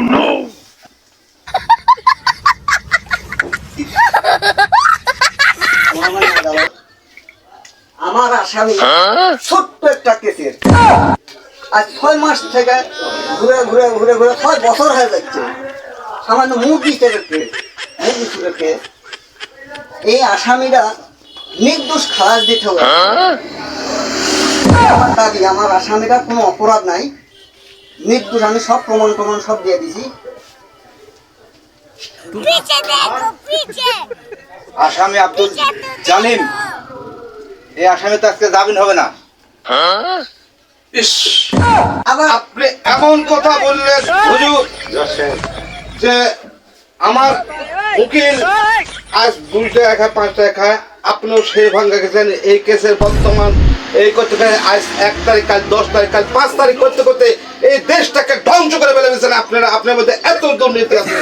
no! আমার আসামি হ্যাঁ? ছোট্ট একটা কেসের। আজ ছয় মাস থেকে ঘুরে ঘুরে ঘুরে ঘুরে ছয় বছর হয়ে যাচ্ছে। সামান্য মুরগি চেপে মুরগি চুরেকে এই আসামিরা নির্দোষ খালাস দিতে হবে। হ্যাঁ? আমার দাবি আমার আসামিরা কোনো অপরাধ নাই। মৃত্যুর আমি সব প্রমাণ প্রমাণ সব দিয়ে দিছি। আসামি আব্দুল জালিম এই আসামি তো আজকে জামিন হবে না। আপনি এমন কথা বললেন হুজুর যে আমার উকিল আজ দুইটা একা পাঁচটা একা টাকা আপনিও সেই ভাঙ্গা গেছেন এই কেসের বর্তমান এই করতে আজ এক তারিখ, কাল দশ তারিখ, কাল পাঁচ তারিখ করতে করতে এই দেশটাকে ধ্বংস করে ফেলে আপনারা। আপনার মধ্যে এত দুর্নীতি আছে।